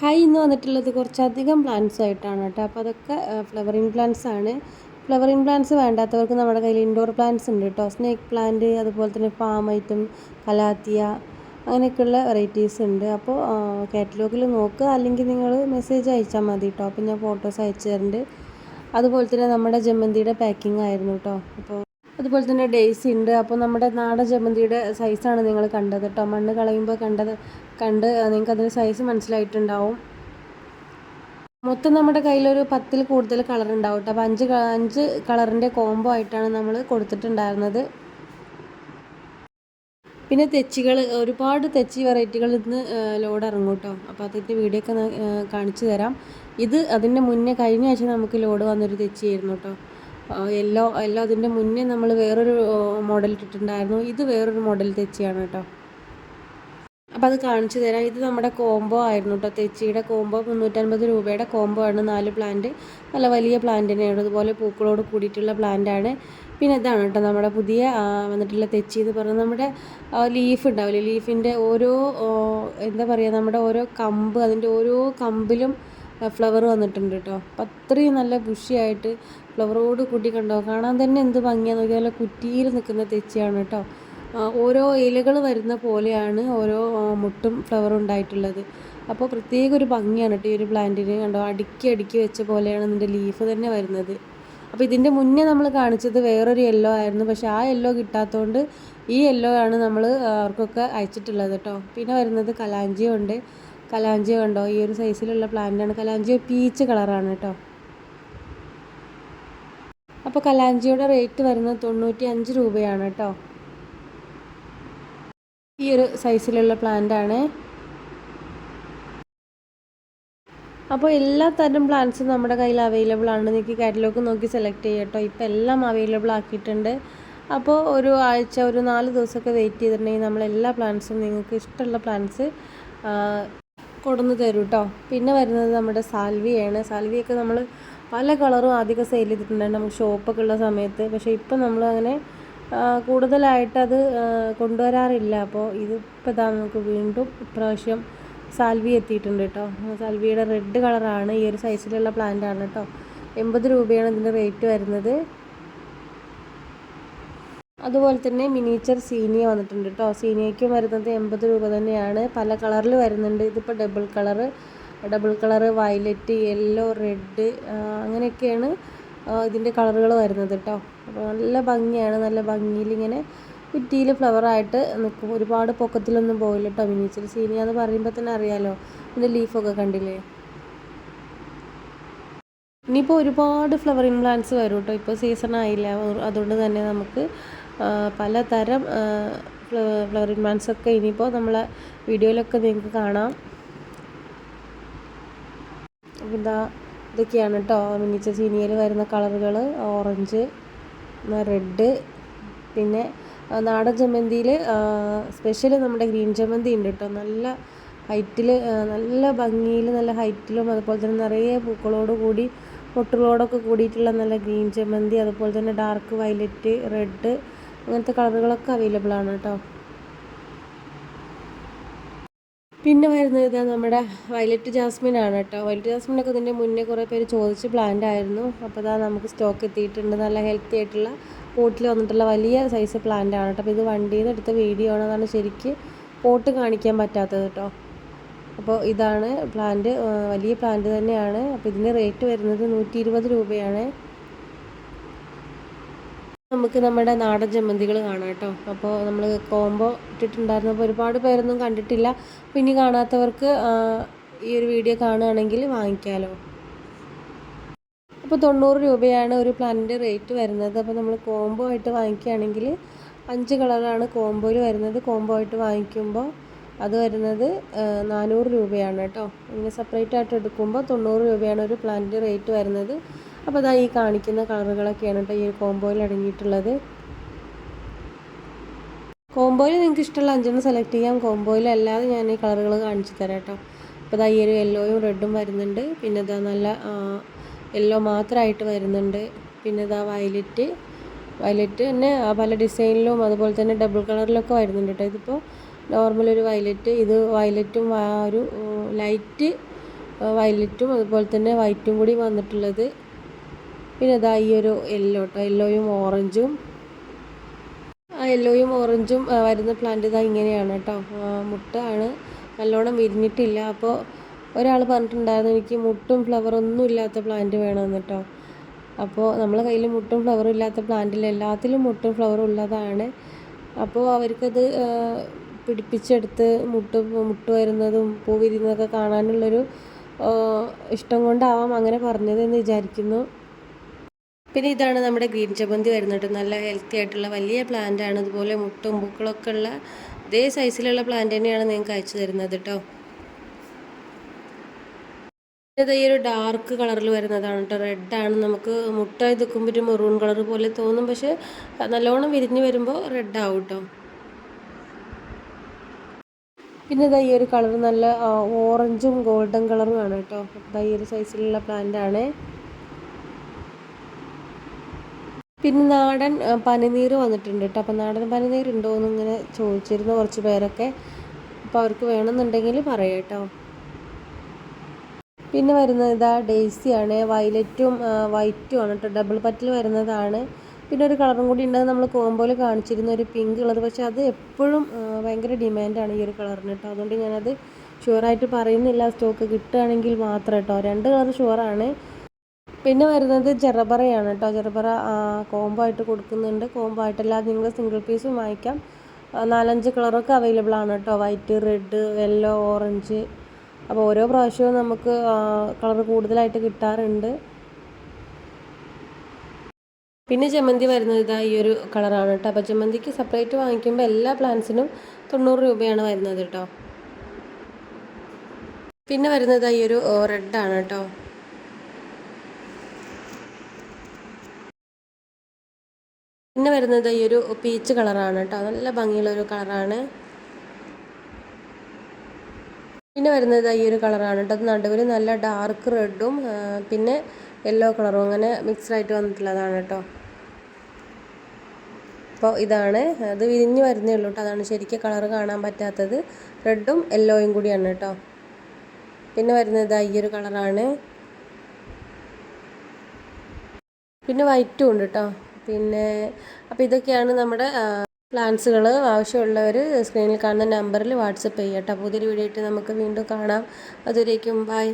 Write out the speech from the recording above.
Hi ഇന്ന് വന്നിട്ടുള്ളത് കുറച്ചധികം പ്ലാന്റ്സ് ആയിട്ടാണ് കേട്ടോ. അപ്പോൾ അതൊക്കെ ഫ്ലവറിങ് പ്ലാന്റ്സ് ആണ്. ഫ്ലവറിങ് പ്ലാന്റ്സ് വേണ്ടാത്തവർക്ക് നമ്മുടെ കയ്യിൽ ഇൻഡോർ പ്ലാന്റ്സ് ഉണ്ട് കേട്ടോ. സ്നേക്ക് പ്ലാന്റ് അതുപോലെ തന്നെ ഫാം ഐറ്റം കലാത്തിയ അങ്ങനെയൊക്കെയുള്ള വെറൈറ്റീസ് ഉണ്ട്. അപ്പോൾ കാറ്റലോഗിൽ നോക്കുക അല്ലെങ്കിൽ നിങ്ങൾ മെസ്സേജ് അയച്ചാൽ മതി കേട്ടോ. അപ്പോൾ ഞാൻ ഫോട്ടോസ് അയച്ചു തരുന്നുണ്ട് അതുപോലെ തന്നെ നമ്മുടെ ജമന്തിയുടെ പാക്കിംഗ് ആയിരുന്നു കേട്ടോ. അപ്പോൾ അതുപോലെ തന്നെ ഡേയ്സി ഉണ്ട്. അപ്പോൾ നമ്മുടെ നാടൻ ജമന്തിയുടെ സൈസാണ് നിങ്ങൾ കണ്ടത് കേട്ടോ. മണ്ണ് കളയുമ്പോൾ കണ്ടത് കണ്ട് നിങ്ങൾക്ക് അതിന്റെ സൈസ് മനസ്സിലായിട്ടുണ്ടാവും. മൊത്തം നമ്മുടെ കയ്യിലൊരു പത്തിൽ കൂടുതൽ കളർ ഉണ്ടാവും കേട്ടോ അപ്പോൾ അഞ്ച് അഞ്ച് കളറിന്റെ കോംബോ ആയിട്ടാണ് നമ്മൾ കൊടുത്തിട്ടുണ്ടായിരുന്നത്. പിന്നെ തെച്ചികൾ ഒരുപാട് തെച്ചി വെറൈറ്റികൾ ഇന്ന് ലോഡ് ഇറങ്ങും കേട്ടോ അപ്പോൾ അതിന്റെ വീഡിയോ ഒക്കെ കാണിച്ചു തരാം. ഇത് അതിന്റെ മുന്നേ കഴിഞ്ഞ ആഴ്ച നമുക്ക് ലോഡ് വന്നൊരു തെച്ചിയായിരുന്നു കേട്ടോ എല്ലോ എല്ലോ അതിന്റെ മുന്നേ നമ്മൾ വേറൊരു മോഡൽ ഇട്ടിട്ടുണ്ടായിരുന്നു. ഇത് വേറൊരു മോഡൽ തെച്ചിയാണ് കേട്ടോ അപ്പോൾ അത് കാണിച്ചു തരാം. ഇത് നമ്മുടെ കോംബോ ആയിരുന്നു കേട്ടോ തെച്ചിയുടെ കോംബോ മുന്നൂറ്റൻപത് രൂപയുടെ കോംബോ ആണ്. നാല് പ്ലാന്റ് നല്ല വലിയ പ്ലാന്റ് തന്നെയാണ്. അതുപോലെ പൂക്കളോട് കൂടിയിട്ടുള്ള പ്ലാന്റ് ആണ്. പിന്നെ ഇതാണ് കേട്ടോ നമ്മുടെ പുതിയ വന്നിട്ടുള്ള തെച്ചി എന്ന് പറഞ്ഞാൽ നമ്മുടെ ലീഫ് ഉണ്ടാവില്ലേ? ലീഫിന്റെ ഓരോ എന്താ പറയുക നമ്മുടെ ഓരോ കമ്പ് അതിന്റെ ഓരോ കമ്പിലും ഫ്ലവർ വന്നിട്ടുണ്ട് കേട്ടോ അപ്പം അത്രയും നല്ല ബുഷിയായിട്ട് ഫ്ലവറോട് കൂട്ടി കണ്ടോ കാണാൻ തന്നെ എന്ത് ഭംഗിയാണെന്ന് നോക്കിയാൽ നല്ല കുറ്റിയിൽ നിൽക്കുന്ന തെച്ചിയാണ് കേട്ടോ ഓരോ ഇലകൾ വരുന്ന പോലെയാണ് ഓരോ മുട്ടും ഫ്ലവർ ഉണ്ടായിട്ടുള്ളത്. അപ്പോൾ പ്രത്യേക ഒരു ഭംഗിയാണ് കേട്ടോ ഈ ഒരു പ്ലാന്റിന് കണ്ടോ? അടുക്കി അടുക്കി വെച്ച പോലെയാണ് ഇതിന്റെ ലീഫ് തന്നെ വരുന്നത്. അപ്പോൾ ഇതിന്റെ മുന്നേ നമ്മൾ കാണിച്ചത് വേറൊരു യെല്ലോ ആയിരുന്നു. പക്ഷേ ആ യെല്ലോ കിട്ടാത്തതുകൊണ്ട് ഈ യെല്ലോ ആണ് നമ്മൾ അവർക്കൊക്കെ അയച്ചിട്ടുള്ളത് കേട്ടോ. പിന്നെ വരുന്നത് കലാഞ്ചിയോ ഉണ്ട്. കലാഞ്ചിയോ കണ്ടോ? ഈ ഒരു സൈസിലുള്ള പ്ലാന്റാണ് കലാഞ്ചിയോ പീച്ച് കളറാണ് കേട്ടോ. അപ്പോൾ കലാഞ്ചിയുടെ റേറ്റ് വരുന്നത് തൊണ്ണൂറ്റി അഞ്ച് രൂപയാണ് കേട്ടോ. ഈ ഒരു സൈസിലുള്ള പ്ലാന്റാണ് അപ്പോൾ എല്ലാ തരം പ്ലാന്റ്സും നമ്മുടെ കയ്യിൽ അവൈലബിൾ ആണ്. നിങ്ങൾക്ക് കാറ്റലോഗ് നോക്കി സെലക്ട് ചെയ്യാം കേട്ടോ. ഇപ്പോൾ എല്ലാം അവൈലബിൾ ആക്കിയിട്ടുണ്ട്. അപ്പോൾ ഒരു ആഴ്ച ഒരു നാല് ദിവസമൊക്കെ വെയിറ്റ് ചെയ്തിട്ടുണ്ടെങ്കിൽ നമ്മൾ എല്ലാ പ്ലാന്റ്സും നിങ്ങൾക്ക് ഇഷ്ടമുള്ള പ്ലാന്റ്സ് കൊടുന്ന് തരും കേട്ടോ. പിന്നെ വരുന്നത് നമ്മുടെ സാൽവിയാണ് സാൽവിയൊക്കെ നമ്മൾ പല കളറും ആദ്യമൊക്കെ സെയിൽ ചെയ്തിട്ടുണ്ടായിരുന്നു. നമുക്ക് ഷോപ്പൊക്കെ ഉള്ള സമയത്ത്. പക്ഷേ ഇപ്പം നമ്മൾ അങ്ങനെ കൂടുതലായിട്ട് അത് കൊണ്ടുവരാറില്ല. അപ്പോൾ ഇതിപ്പോൾ ഇതാ നമുക്ക് വീണ്ടും ഇപ്രാവശ്യം സാൽവി എത്തിയിട്ടുണ്ട് കേട്ടോ സാൽവിയുടെ റെഡ് കളറാണ്. ഈ ഒരു സൈസിലുള്ള പ്ലാന്റ് ആണ് കേട്ടോ എൺപത് രൂപയാണ് ഇതിന്റെ റേറ്റ് വരുന്നത്. അതുപോലെ തന്നെ മിനിയേച്ചർ സീനിയ വന്നിട്ടുണ്ട് കേട്ടോ സീനിയയ്ക്കും വരുന്നത് എൺപത് രൂപ തന്നെയാണ്. പല കളറിൽ വരുന്നുണ്ട്. ഇതിപ്പോൾ double colour double colour violet yellow red അങ്ങനെയൊക്കെയാണ്. ഇതിന്റെ കളറുകൾ വരുന്നത് കേട്ടോ അപ്പോൾ നല്ല ഭംഗിയാണ് നല്ല ഭംഗിയിൽ ഇങ്ങനെ കുറ്റിയിൽ ഫ്ലവറായിട്ട് നിൽക്കും ഒരുപാട് പൊക്കത്തിലൊന്നും പോയില്ല കേട്ടോ മിനിച്ചർ സീനിയ എന്ന് പറയുമ്പോൾ തന്നെ അറിയാലോ. ഇതിന്റെ ലീഫൊക്കെ കണ്ടില്ലേ? ഇനിയിപ്പോൾ ഒരുപാട് ഫ്ലവറിങ് പ്ലാന്റ്സ് വരും കേട്ടോ ഇപ്പോൾ സീസൺ ആയില്ല. അതുകൊണ്ട് തന്നെ നമുക്ക് പലതരം ഫ്ലവറിങ് പ്ലാന്റ്സ് ഒക്കെ ഇനിയിപ്പോൾ നമ്മളെ വീഡിയോയിലൊക്കെ നിങ്ങൾക്ക് കാണാം. ഇതാ ഇതൊക്കെയാണ് കേട്ടോ മിനിച്ച ചീനിയിൽ വരുന്ന കളറുകൾ ഓറഞ്ച് റെഡ് പിന്നെ നാടൻ ചമ്മന്തിയിൽ സ്പെഷ്യൽ നമ്മുടെ ഗ്രീൻ ചമ്മന്തി ഉണ്ട് കേട്ടോ നല്ല ഹൈറ്റിൽ നല്ല ഭംഗിയിൽ നല്ല ഹൈറ്റിലും അതുപോലെ തന്നെ നിറയെ പൂക്കളോട് കൂടി പൊട്ടുകളോടൊക്കെ കൂടിയിട്ടുള്ള നല്ല ഗ്രീൻ ചമ്മന്തി അതുപോലെ തന്നെ ഡാർക്ക് വയലറ്റ് റെഡ് അങ്ങനത്തെ കളറുകളൊക്കെ അവൈലബിൾ ആണ് കേട്ടോ പിന്നെ വരുന്നത് ഇതാ നമ്മുടെ വയലറ്റ് ജാസ്മിൻ ആണ് കേട്ടോ. വയലറ്റ് ജാസ്മിനൊക്കെ ഇതിന്റെ മുന്നേ കുറേ പേര് ചോദിച്ച് പ്ലാന്റ് ആയിരുന്നു. അപ്പോൾ ഇതാ നമുക്ക് സ്റ്റോക്ക് എത്തിയിട്ടുണ്ട്. നല്ല ഹെൽത്തി ആയിട്ടുള്ള പോട്ടിൽ വന്നിട്ടുള്ള വലിയ സൈസ് പ്ലാന്റ് ആണ് കേട്ടോ. അപ്പോൾ ഇത് വണ്ടിയിൽ നിന്ന് എടുത്ത വീഡിയോ ആണ് ശരിക്ക് പോട്ട് കാണിക്കാൻ പറ്റാത്തത് കേട്ടോ. അപ്പോൾ ഇതാണ് പ്ലാന്റ് വലിയ പ്ലാന്റ് തന്നെയാണ്. അപ്പോൾ ഇതിന്റെ റേറ്റ് വരുന്നത് നൂറ്റി രൂപയാണ്. നമുക്ക് നമ്മുടെ നാടൻ ജമന്തികൾ കാണാം കേട്ടോ. അപ്പോൾ നമ്മൾ കോംബോ ഇട്ടിട്ടുണ്ടായിരുന്നപ്പോൾ ഒരുപാട് പേരൊന്നും കണ്ടിട്ടില്ല. പിന്നെ കാണാത്തവർക്ക് ഈ ഒരു വീഡിയോ കാണുകയാണെങ്കിൽ വാങ്ങിക്കാമല്ലോ അപ്പോൾ തൊണ്ണൂറ് രൂപയാണ് ഒരു പ്ലാന്റിന്റെ റേറ്റ് വരുന്നത്. അപ്പോൾ നമ്മൾ കോംബോ ആയിട്ട് വാങ്ങിക്കുകയാണെങ്കിൽ അഞ്ച് കളറാണ് കോംബോയിൽ വരുന്നത്. കോംബോ ആയിട്ട് വാങ്ങിക്കുമ്പോൾ അത് വരുന്നത് നാനൂറ് രൂപയാണ് കേട്ടോ. ഇങ്ങനെ സെപ്പറേറ്റ് ആയിട്ട് എടുക്കുമ്പോൾ തൊണ്ണൂറ് രൂപയാണ് ഒരു പ്ലാന്റിന്റെ റേറ്റ് വരുന്നത്. അപ്പോൾ അതാ ഈ കാണിക്കുന്ന കളറുകളൊക്കെയാണ് കേട്ടോ ഈ ഒരു കോംബോയിൽ അടങ്ങിയിട്ടുള്ളത്. കോംബോയിൽ നിങ്ങൾക്ക് ഇഷ്ടമുള്ള അഞ്ചെണ്ണം സെലക്ട് ചെയ്യാം. കോംബോയിൽ അല്ലാതെ ഞാൻ ഈ കളറുകൾ കാണിച്ചു തരാം കേട്ടോ അപ്പോൾ ഇതാ ഈ ഒരു യെല്ലോയും റെഡും വരുന്നുണ്ട്. പിന്നെ ഇതാ നല്ല യെല്ലോ മാത്രമായിട്ട് വരുന്നുണ്ട്. പിന്നെ ഇതാ വയലറ്റ് വയലറ്റ് തന്നെ പല ഡിസൈനിലും അതുപോലെ തന്നെ ഡബിൾ കളറിലൊക്കെ വരുന്നുണ്ട് കേട്ടോ ഇതിപ്പോൾ നോർമൽ ഒരു വയലറ്റ് ഇത് വയലറ്റും ഒരു ലൈറ്റ് വയലറ്റും അതുപോലെ തന്നെ വൈറ്റും കൂടി വന്നിട്ടുള്ളത്. പിന്നെ ഇതാ ഈ ഒരു യെല്ലോ കേട്ടോ യെല്ലോയും ഓറഞ്ചും ആ യെല്ലോയും ഓറഞ്ചും വരുന്ന പ്ലാന്റ് ഇതാ ഇങ്ങനെയാണ് കേട്ടോ മുട്ട ആണ്. നല്ലോണം വിരിഞ്ഞിട്ടില്ല. അപ്പോൾ ഒരാൾ പറഞ്ഞിട്ടുണ്ടായിരുന്നു എനിക്ക് മുട്ടും ഫ്ലവറൊന്നും ഇല്ലാത്ത പ്ലാന്റ് വേണമെന്ന് കേട്ടോ അപ്പോൾ നമ്മളെ കയ്യിൽ മുട്ടും ഫ്ലവറും ഇല്ലാത്ത പ്ലാന്റിൽ എല്ലാത്തിലും മുട്ടും ഫ്ലവറും ഉള്ളതാണ്. അപ്പോൾ അവർക്കത് പിടിപ്പിച്ചെടുത്ത് മുട്ട് മുട്ട് വരുന്നതും പൂ വിരിയുന്നതൊക്കെ കാണാനുള്ളൊരു ഇഷ്ടം കൊണ്ടാവാം അങ്ങനെ പറഞ്ഞതെന്ന് വിചാരിക്കുന്നു. പിന്നെ ഇതാണ് നമ്മുടെ ഗ്രീൻ ചമ്മന്തി വരുന്നത്. നല്ല ഹെൽത്തി ആയിട്ടുള്ള വലിയ പ്ലാന്റ് ആണ്. ഇതുപോലെ മുട്ടും പൂക്കളൊക്കെ ഉള്ള ഇതേ സൈസിലുള്ള പ്ലാന്റ് തന്നെയാണ് നിങ്ങൾക്ക് അയച്ചു തരുന്നത് കേട്ടോ ഇത് ഈ ഒരു ഡാർക്ക് കളറിൽ വരുന്നതാണ് കേട്ടോ റെഡാണ് നമുക്ക് മുട്ട ഇതുക്കുമ്പോൾ മെറൂൺ കളർ പോലെ തോന്നും. പക്ഷെ നല്ലോണം വിരിഞ്ഞ് വരുമ്പോൾ റെഡ് ആവും കേട്ടോ പിന്നെ ഈ ഒരു കളർ നല്ല ഓറഞ്ചും ഗോൾഡൻ കളറും ആണ് കേട്ടോ ഈ ഒരു സൈസിലുള്ള പ്ലാന്റ് ആണ്. പിന്നെ നാടൻ പനിനീര് വന്നിട്ടുണ്ട് കേട്ടോ. അപ്പോൾ നാടൻ പനിനീർ ഉണ്ടോ എന്ന് ഇങ്ങനെ ചോദിച്ചിരുന്നു കുറച്ച് പേരൊക്കെ. അപ്പോൾ അവർക്ക് വേണമെന്നുണ്ടെങ്കിൽ പറയാം കേട്ടോ. പിന്നെ വരുന്നത് ഇതാ ഡേയ്സിയാണ് വയലറ്റും വൈറ്റും ആണ് കേട്ടോ. ഡബിൾ പറ്റിൽ വരുന്നതാണ്. പിന്നെ ഒരു കളറും കൂടി ഉണ്ട്. അത് നമ്മൾ കോമ്പോയിൽ കാണിച്ചിരുന്ന ഒരു പിങ്ക് കളർ പക്ഷെ അത് എപ്പോഴും ഭയങ്കര ഡിമാൻഡാണ് ഈ ഒരു കളറിന് കേട്ടോ. അതുകൊണ്ട് ഞാനത് ഷുവറായിട്ട് പറയുന്നില്ല. സ്റ്റോക്ക് കിട്ടുകയാണെങ്കിൽ മാത്രം കേട്ടോ. രണ്ട് കളർ ഷുവറാണ്. പിന്നെ വരുന്നത് ജെറബറയാണ് കേട്ടോ. ജെറബറ കോംബോ ആയിട്ട് കൊടുക്കുന്നുണ്ട്. കോംബോ ആയിട്ടല്ലാതെ നിങ്ങൾ സിംഗിൾ പീസും വാങ്ങിക്കാം. നാലഞ്ച് കളറൊക്കെ അവൈലബിൾ ആണ് കേട്ടോ. വൈറ്റ് റെഡ് യെല്ലോ ഓറഞ്ച് അപ്പോൾ ഓരോ പ്രാവശ്യവും നമുക്ക് കളർ കൂടുതലായിട്ട് കിട്ടാറുണ്ട്. പിന്നെ ജമന്തി വരുന്നത് ഇതാ ഈ ഒരു കളറാണ് കേട്ടോ. അപ്പോൾ ജമന്തിക്ക് സെപ്പറേറ്റ് വാങ്ങിക്കുമ്പോൾ എല്ലാ പ്ലാന്റ്സിനും തൊണ്ണൂറ് രൂപയാണ് വരുന്നത് കേട്ടോ. പിന്നെ വരുന്നത് ഈ ഒരു റെഡ് ആണ് കേട്ടോ. പിന്നെ വരുന്നത് ഈ ഒരു പീച്ച് കളറാണ് കേട്ടോ. നല്ല ഭംഗിയുള്ള ഒരു കളറാണ് പിന്നെ വരുന്നത് ഈ ഒരു കളറാണ് കേട്ടോ. അത് നടുവിൽ നല്ല ഡാർക്ക് റെഡും പിന്നെ യെല്ലോ കളറും അങ്ങനെ മിക്സ്ഡായിട്ട് വന്നിട്ടുള്ളതാണ് കേട്ടോ. അപ്പോൾ ഇതാണ്. അത് വിരിഞ്ഞ് വരുന്നേ ഉള്ളൂ കേട്ടോ. അതാണ് ശരിക്കും കളർ കാണാൻ പറ്റാത്തത്. റെഡും യെല്ലോയും കൂടിയാണ് കേട്ടോ. പിന്നെ വരുന്നത് ഈ ഒരു കളറാണ് പിന്നെ വൈറ്റും ഉണ്ട് കേട്ടോ. പിന്നെ അപ്പോൾ ഇതൊക്കെയാണ് നമ്മുടെ പ്ലാൻസുകൾ ആവശ്യമുള്ളവർ സ്ക്രീനിൽ കാണുന്ന നമ്പറിൽ വാട്സപ്പ് ചെയ്യാം പുതിയൊരു വീഡിയോ ആയിട്ട് നമുക്ക് വീണ്ടും കാണാം. അതുവരേക്കും ബൈ.